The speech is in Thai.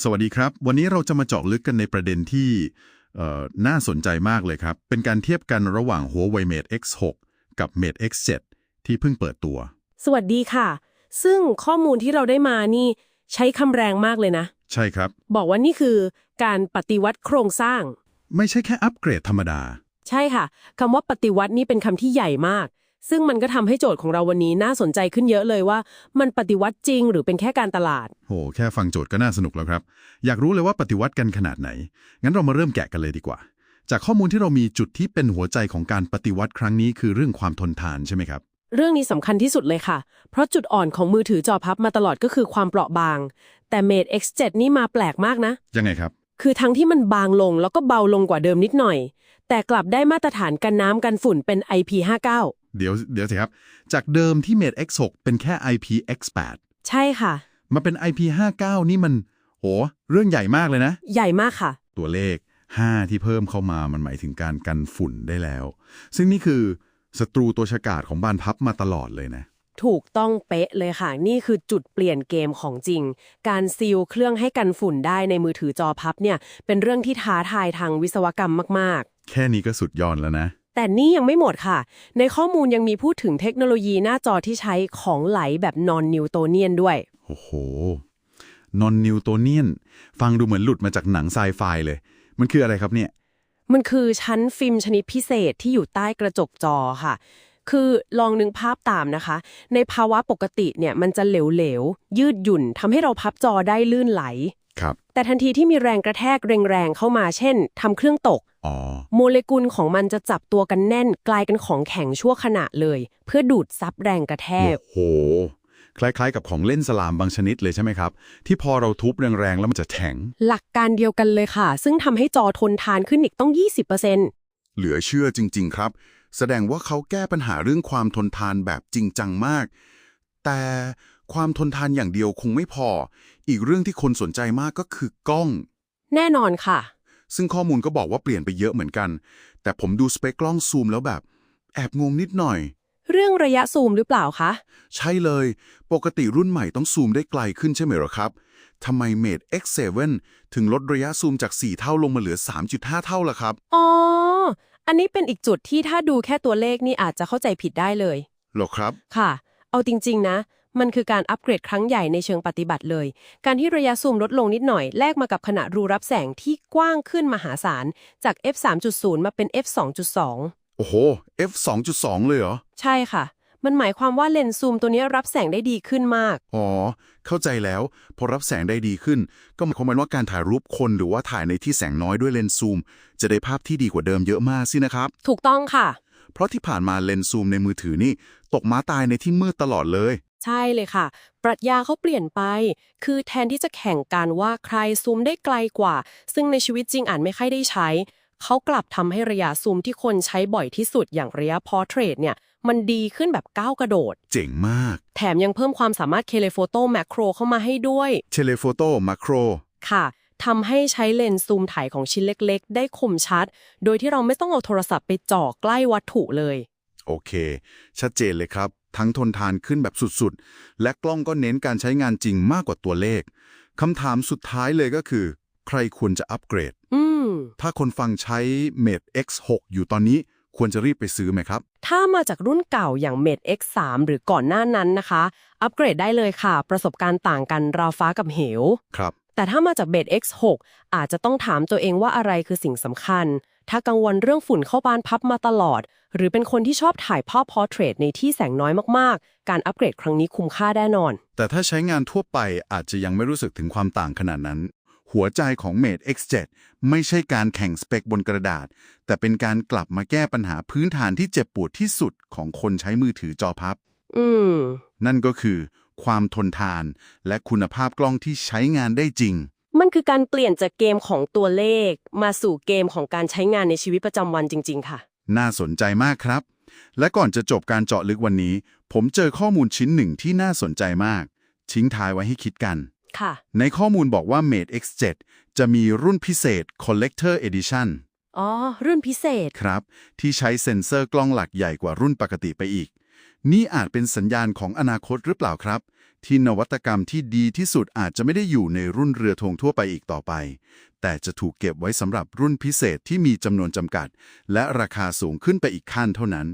สวัสดีครับ วันนี้เราจะมาเจาะลึกกันในประเด็นที่เอ่อน่าสนใจมากเลยครับ เป็นการเทียบกันระหว่าง Huawei Mate X6 กับ Mate X7 ที่เพิ่งเปิดตัว สวัสดีค่ะ ซึ่งข้อมูลที่เราได้มานี่ใช้คำแรงมากเลยนะ ใช่ครับ บอกว่านี่คือการปฏิวัติโครงสร้าง ไม่ใช่แค่อัปเกรดธรรมดา ใช่ค่ะคำว่าปฏิวัตินี่เป็นคำที่ใหญ่มาก ซึ่งมันก็ทำให้โจทย์ของเราวันนี้น่าสนใจขึ้นเยอะเลยว่า มันปฏิวัติจริงหรือเป็นแค่การตลาด โห แค่ฟังโจทย์ก็น่าสนุกแล้วครับ อยากรู้เลยว่าปฏิวัติกันขนาดไหน งั้นเรามาเริ่มแกะกันเลยดีกว่า จากข้อมูลที่เรามีจุดที่เป็นหัวใจของการปฏิวัติครั้งนี้คือเรื่องความทนทานใช่ไหมครับ เรื่องนี้สำคัญที่สุดเลยค่ะ เพราะจุดอ่อนของมือถือจอพับมาตลอดก็คือความเปราะบาง แต่ Mate X7 นี่มาแปลกมากนะ ยังไงครับ คือทั้งที่มันบางลงแล้วก็เบาลงกว่าเดิมนิดหน่อย แต่กลับได้มาตรฐานกันน้ำกันฝุ่นเป็น IP59 เดี๋ยวเดี๋ยวสิครับ จากเดิมที่ Mate X6 เป็นแค่ IPX8 ใช่ค่ะ มาเป็น IP59 นี่มัน โห เรื่องใหญ่มากเลยนะ ใหญ่มากค่ะ ตัวเลข 5 ที่เพิ่มเข้ามามันหมายถึงการกันฝุ่นได้แล้ว ซึ่งนี่คือศัตรูตัวฉกาจของบานพับมาตลอดเลยนะ ถูกต้องเป๊ะเลยค่ะ นี่คือจุดเปลี่ยนเกมของจริง การซีลเครื่องให้กันฝุ่นได้ในมือถือจอพับเนี่ย เป็นเรื่องที่ท้าทายทางวิศวกรรมมากแค่นี้ก็สุดยอดแล้วนะๆ แต่นี่ยังไม่หมดค่ะ ในข้อมูลยังมีพูดถึงเทคโนโลยีหน้าจอที่ใช้ของไหลแบบนอนนิวโตเนียนด้วย โอ้โห นอนนิวโตเนียน ฟังดูเหมือนหลุดมาจากหนังไซไฟเลย มันคืออะไรครับเนี่ย มันคือชั้นฟิล์มชนิดพิเศษที่อยู่ใต้กระจกจอค่ะ คือลองนึกภาพตามนะคะ ในภาวะปกติเนี่ยมันจะเหลวๆ ยืดหยุ่นทำให้เราพับจอได้ลื่นไหล ครับแต่ทันทีที่มีแรงกระแทกแรงๆเข้ามาเช่นทำเครื่องตก อ๋อโมเลกุลของมันจะจับตัวกันแน่นกลายเป็นของแข็งชั่วขณะเลย เพื่อดูดซับแรงกระแทก โอ้โห คล้ายๆ กับของเล่นสลามบางชนิดเลยใช่ไหมครับ ที่พอเราทุบแรงๆแล้วมันจะแข็ง หลักการเดียวกันเลยค่ะ ซึ่งทำให้จอทนทานขึ้นอีกต้อง 20%เหลือเชื่อจริง ๆ ครับ แสดงว่าเขาแก้ปัญหาเรื่องความทนทานแบบจริงจังมาก แต่ความทนทานอย่างเดียวคงไม่พอ อีกเรื่องที่คนสนใจมากก็คือกล้อง แน่นอนค่ะ ซึ่งข้อมูลก็บอกว่าเปลี่ยนไปเยอะเหมือนกัน แต่ผมดูสเปคกล้องซูมแล้วแบบ แอบงงนิดหน่อย เรื่องระยะซูมหรือเปล่าคะ ใช่เลย ปกติรุ่นใหม่ต้องซูมได้ไกลขึ้นใช่ไหมเหรอครับทำไม Mate X7 ถึงลดระยะซูมจาก 4 เท่าลงมาเหลือ 3.5 เท่าล่ะครับ อ๋อ อันนี้เป็นอีกจุดที่ถ้าดูแค่ตัวเลขนี่อาจจะเข้าใจผิดได้เลยเหรอครับ ค่ะ เอาจริง ๆ นะ มันคือการอัปเกรดครั้งใหญ่ในเชิงปฏิบัติเลย การที่ระยะซูมลดลงนิดหน่อย แลกมากับขนาดรูรับแสงที่กว้างขึ้นมหาศาล จาก f 3.0มาเป็น f 2.2 โอ้โห f 2.2 เลยเหรอ ใช่ค่ะ มันหมายความว่าเลนส์ซูมตัวนี้รับแสงได้ดีขึ้นมาก อ๋อ เข้าใจแล้ว พอรับแสงได้ดีขึ้น ก็หมายความว่าการถ่ายรูปคนหรือว่าถ่ายในที่แสงน้อยด้วยเลนส์ซูม จะได้ภาพที่ดีกว่าเดิมเยอะมากสินะครับ ถูกต้องค่ะ เพราะที่ผ่านมาเลนส์ซูมในมือถือนี่ ตกม้าตายในที่มืดตลอดเลย ใช่เลยค่ะ ปรัชญาเขาเปลี่ยนไป คือแทนที่จะแข่งกันว่าใครซูมได้ไกลกว่า ซึ่งในชีวิตจริงอาจไม่ค่อยได้ใช้ เขากลับทำให้ระยะซูมที่คนใช้บ่อยที่สุดอย่างระยะพอร์เทรตเนี่ย มันดีขึ้นแบบก้าวกระโดด เจ๋งมาก แถมยังเพิ่มความสามารถเคเลโฟโต้แมคโครเข้ามาให้ด้วย เทเลโฟโต้มาโคร ค่ะทำให้ใช้เลนส์ซูมถ่ายของชิ้นเล็กๆ ได้คมชัด โดยที่เราไม่ต้องเอาโทรศัพท์ไปจ่อใกล้วัตถุเลย โอเค ชัดเจนเลยครับ ทั้งทนทานขึ้นแบบสุดๆ และกล้องก็เน้นการใช้งานจริงมากกว่าตัวเลขคำถามสุดท้ายเลยก็คือ ใครควรจะอัปเกรดอืมถ้าคนฟังใช้ Mate X6 อยู่ตอนนี้ควรจะรีบไปซื้อไหมครับ ถ้ามาจากรุ่นเก่าอย่าง Mate X3 หรือก่อนหน้านั้นนะคะ อัปเกรดได้เลยค่ะ ประสบการณ์ต่างกันราวฟ้ากับเหว ครับ แต่ถ้ามาจาก Mate X6 อาจจะต้องถามตัวเองว่าอะไรคือสิ่งสำคัญ ถ้ากังวลเรื่องฝุ่นเข้าบานพับมาตลอด หรือเป็นคนที่ชอบถ่ายภาพพอร์เทรตในที่แสงน้อยมากๆ การอัปเกรดครั้งนี้คุ้มค่าแน่นอน แต่ถ้าใช้งานทั่วไปอาจจะยังไม่รู้สึกถึงความต่างขนาดนั้น หัวใจของ Mate X7 ไม่ใช่การแข่งสเปคบนกระดาษ แต่เป็นการกลับมาแก้ปัญหาพื้นฐานที่เจ็บปวดที่สุดของคนใช้มือถือจอพับ อืม นั่นก็คือ ความทนทาน และคุณภาพกล้องที่ใช้งานได้จริง มันคือการเปลี่ยนจากเกมของตัวเลข มาสู่เกมของการใช้งานในชีวิตประจำวันจริง ๆ ค่ะ น่าสนใจมากครับ และก่อนจะจบการเจาะลึกวันนี้ ผมเจอข้อมูลชิ้นหนึ่งที่น่าสนใจมาก ทิ้งท้ายไว้ให้คิดกัน ค่ะ ในข้อมูลบอกว่า Mate X7 จะมีรุ่นพิเศษ Collector Edition อ๋อ รุ่นพิเศษ ครับ ที่ใช้เซ็นเซอร์กล้องหลักใหญ่กว่ารุ่นปกติไปอีก นี่อาจเป็นสัญญาณของอนาคตหรือเปล่าครับ ที่นวัตกรรมที่ดีที่สุดอาจจะไม่ได้อยู่ในรุ่นเรือธงทั่วไปอีกต่อไป แต่จะถูกเก็บไว้สำหรับรุ่นพิเศษที่มีจำนวนจำกัด และราคาสูงขึ้นไปอีกขั้นเท่านั้น